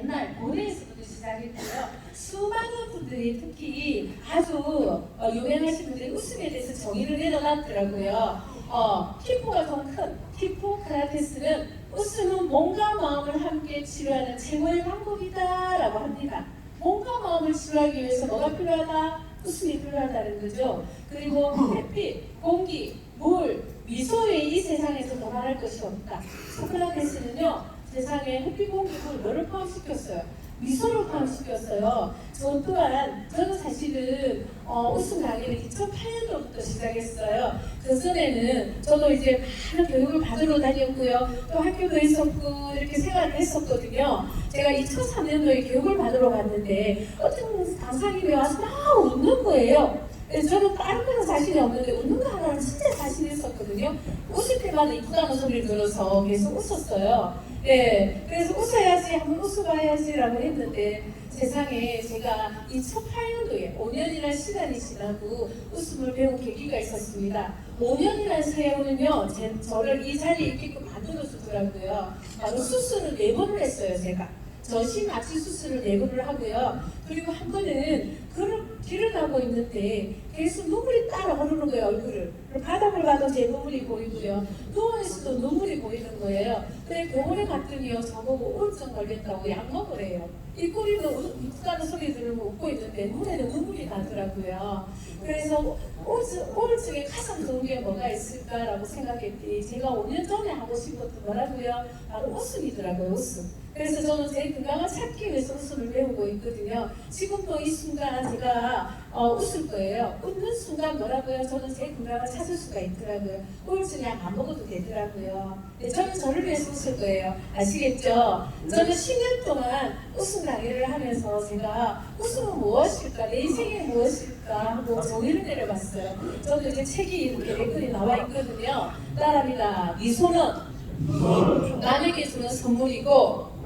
옛날 고대에서부터 시작했고요. 수많은 분들이 특히 아주 어, 유명하신 분들이 웃음에 대해서 정의를 내려놨더라고요. 어, 히포가 더큰 히포크라테스는 웃음은 몸과 마음을 함께 치료하는 최고의 방법이다라고 합니다. 몸과 마음을 치료하기 위해서 뭐가 필요하다? 웃음이 필요하다는 거죠. 그리고 햇빛, 공기, 물, 미소 외에 이 세상에서 더 말할 것이 없다. 소크라테스는요 세상에 햇빛, 공기, 물 뭐를 포함시켰어요? 미소를 포함시켰어요. 저 또한 저는 사실은 어, 웃음 강의를 2008년도부터 시작했어요. 그 전에는 저도 이제 많은 교육을 받으러 다녔고요. 또 학교도 있었고 이렇게 생활을 했었거든요. 제가 2003년도에 교육을 받으러 갔는데 어떤 강사님이 와서 막 웃는 거예요. 그래서 저는 다른 거는 자신이 없는데 웃는 거 하나는 진짜 자신 있었거든요. 웃을 때마다 이쁘다는 소리를 들어서 계속 웃었어요. 네, 그래서 웃어야지, 한번 웃어봐야지라고 했는데 세상에 제가 2008년도에 5년이라는 시간이 지나고 웃음을 배운 계기가 있었습니다. 5년이라는 세월은요, 제, 저를 이 자리에 있게끔 만들어주더라고요. 바로 수술을 네 번을 했어요, 제가. 저심 앞치 수술을 네 번을 하고요. 그리고 한 번은 그런 길을 가고 있는데 계속 눈물이 따라 흐르는 거예요, 얼굴을. 바닥을 봐도 제 눈물이 보이고요. 누워있어도 눈물이 보이는 거예요. 그래 병원에 갔더니요, 저보고 우울증 걸렸다고 약 먹으래요. 이 꼬리도 웃다는 소리 들으면 웃고 있는데 눈에는 눈물이 나더라고요. 그래서 우울증, 우울증에 가장 좋은 게 뭐가 있을까라고 생각했더니 제가 5년 전에 하고 싶었던 뭐라고요? 바로 웃음이더라고요, 웃음. 그래서 저는 제 건강을 찾기 위해서 웃음을 배우고 있거든요. 지금도 이 순간 제가 어, 웃을 거예요. 웃는 순간 뭐라고요? 저는 제 건강을 찾을 수가 있더라고요. 우울증 약안 먹어도 되더라고요. 네, 저는 저를 위해서 웃을 거예요. 아시겠죠? 저는 10년 동안 웃음 강의를 하면서 제가 웃음은 무엇일까? 내 인생이 무엇일까? 하고 정의를 내려봤어요. 저도 이제 책이 이렇게 네 권이 나와 있거든요. 따라합니다. 미소는 남에게 주는 선물이고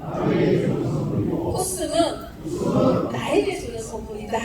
웃음은 나에게 주는 선물이다.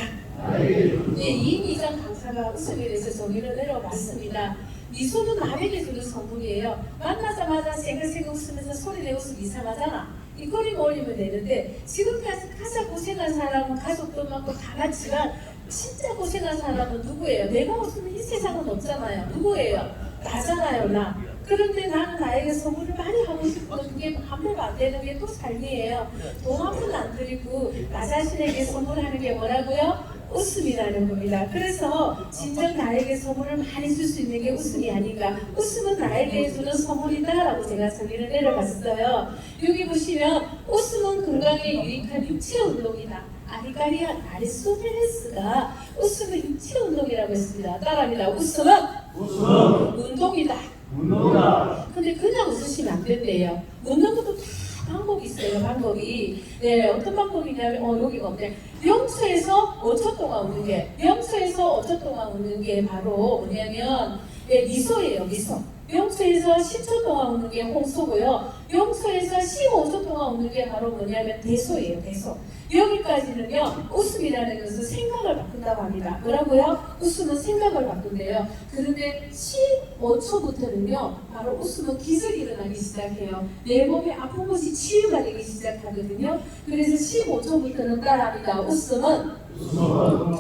예, 이인이장 강사가 웃음에 대해서 정의를 내려봤습니다. 미소는 남에게 주는 선물이에요. 만나자마자 생글생글 웃으면서 소리 내고 웃으면 이상하잖아. 입꼬리만 올리면 되는데 지금까지 가장 고생한 사람은 가족도 많고 다 많지만 진짜 고생한 사람은 누구예요? 내가 웃으면 이 세상은 없잖아요. 누구예요? 나잖아요, 나. 그런데 나는 나에게 선물을 많이 하고 싶어. 그게 한배가 안 되는 게 또 삶이에요. 돈 한 푼 안 드리고 나 자신에게 선물하는 게 뭐라고요? 웃음이라는 겁니다. 그래서 진정 나에게 선물을 많이 줄 수 있는 게 웃음이 아닌가. 웃음은 나에게 주는 선물이다라고 제가 정의를 내려봤어요. 여기 보시면 웃음은 건강에 유익한 육체 운동이다. 아리가리안 아리스토텔레스가 웃음은 육체 운동이라고 했습니다. 따라합니다. 웃음은 웃음 운동이다. 운동이다. 근데 그냥 웃으시면 안 된대요. 웃는 것도 다 방법이 있어요, 방법이. 네, 어떤 방법이냐면, 어, 여기가 없네. 명수에서 5초 동안 웃는 게, 명수에서 5초 동안 웃는 게 바로 뭐냐면, 네, 미소예요, 미소. 명수에서 10초 동안 웃는 게 홍소고요. 명수에서 15초 동안 웃는 게 바로 뭐냐면 대소예요, 대소. 여기까지는요, 웃음이라는 것은 생각을 바꾼다고 합니다. 뭐라고요? 웃음은 생각을 바꾼대요. 그런데 15초부터는요, 바로 웃음은 기적이 일어나기 시작해요. 내 몸에 아픈 곳이 치유가 되기 시작하거든요. 그래서 15초부터는 따라합니다. 웃음은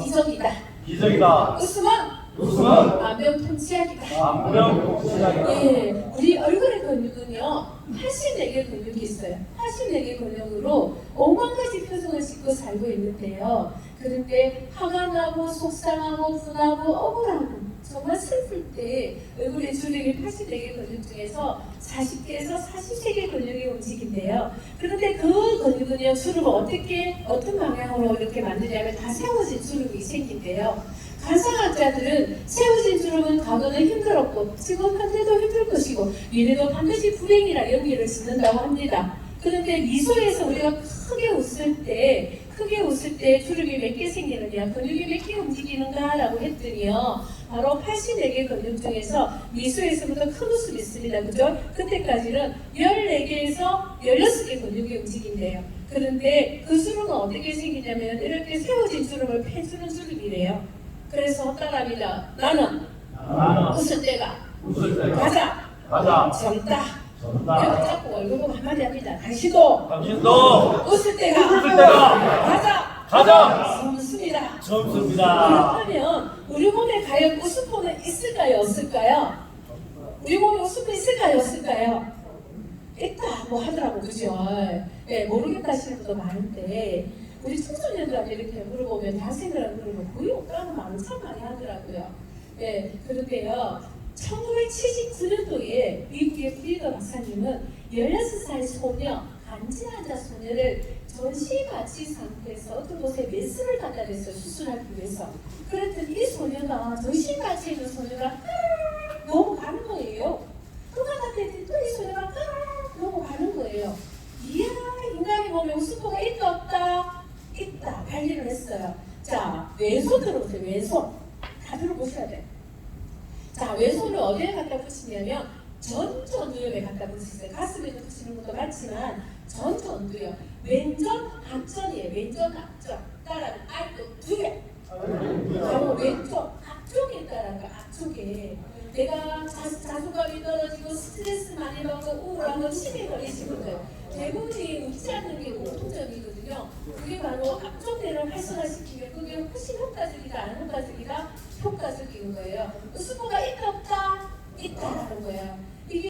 기적이다. 기적이다. 웃음은 웃음은 만병 통치약이다. 안병통치약이다. 예, 우리 얼굴의 근육은요, 84개 근육이 있어요. 84개 근육으로 5만 가지 표정을 짓고 살고 있는데요. 그런데 화가 나고, 속상하고, 분하고, 억울하고, 정말 슬플 때 얼굴의 주력이 84개 근육 중에서 40개에서 43개 근육이 움직인대요. 그런데 그 근육은요, 주름을 어떻게, 어떤 방향으로 이렇게 만드냐면 다 세워진 주름이 생긴대요. 간상학자들은 세워진 주름은 과거는 힘들었고 지금 현재도 힘들 것이고 미래도 반드시 불행이라 여기를 짓는다고 합니다. 그런데 미소에서 우리가 크게 웃을 때 크게 웃을 때 주름이 몇 개 생기느냐? 근육이 몇 개 움직이는가라고 했더니요. 바로 84개 근육 중에서 미소에서부터 큰 웃음이 있습니다. 그죠? 그때까지는 14개에서 16개 근육이 움직인대요. 그런데 그 주름은 어떻게 생기냐면 이렇게 세워진 주름을 펴주는 주름이래요 그래서 따라합니다. 나는 웃을 때가 가자 가장 젊다. 저는다. 잡고 얼굴 한마디 합니다. 당신도 당신도 웃을 때가 웃을 때가 가자 가자. 좋습니다. 젊습니다. 그렇다면 우리 몸에 과연 웃음보는 있을까요 없을까요? 우리 몸에 웃음보 있을까요 없을까요? 있다고 하더라고 그죠? 예, 모르겠다 하시는 분도 많은데 우리 청소년들한테 이렇게 물어보면 대학생들한테 물어보면 거의 없다는 말을 참 많이 하더라고요. 예, 그런데요 1979년도에 미국의 프리더 박사님은 16살 소녀 간지난자 소녀를 전시마취 상태에서 어떤 곳에 메스를 갖다 댔어요 수술하기 위해서 그랬더니 이 소녀가 전시마취 있는 소녀가 너무 가는 거예요 또 갖다 댔더니 또 이 소녀가 너무 가는 거예요 이야 인간이 몸에 웃음보가 있다 없다 있다 발견을 했어요 자 왼손 들어 보세요 왼손 다 들어보셔야 돼요 자, 왼손을 어디에 갖다 붙이냐면 전전두엽에 갖다 붙이세요. 가슴에도 붙이는 것도 많지만 전전두엽. 왼전 앞전이에요. 왼전 앞전. 따라는 알도 두 개. 바로 왼쪽 앞쪽에 있다라는 거 앞쪽에. 내가 자, 자존감이 떨어지고 스트레스 많이 받고 우울하고 걸리신 분들 대부분이 웃지 않는 게 공통점이거든요. 그게 바로 뇌를 활성화시키면 그게 훨씬 효과적이다 안 효과적이다 효과적인 거예요. 수고가 있다 없다 있다라는 거예요.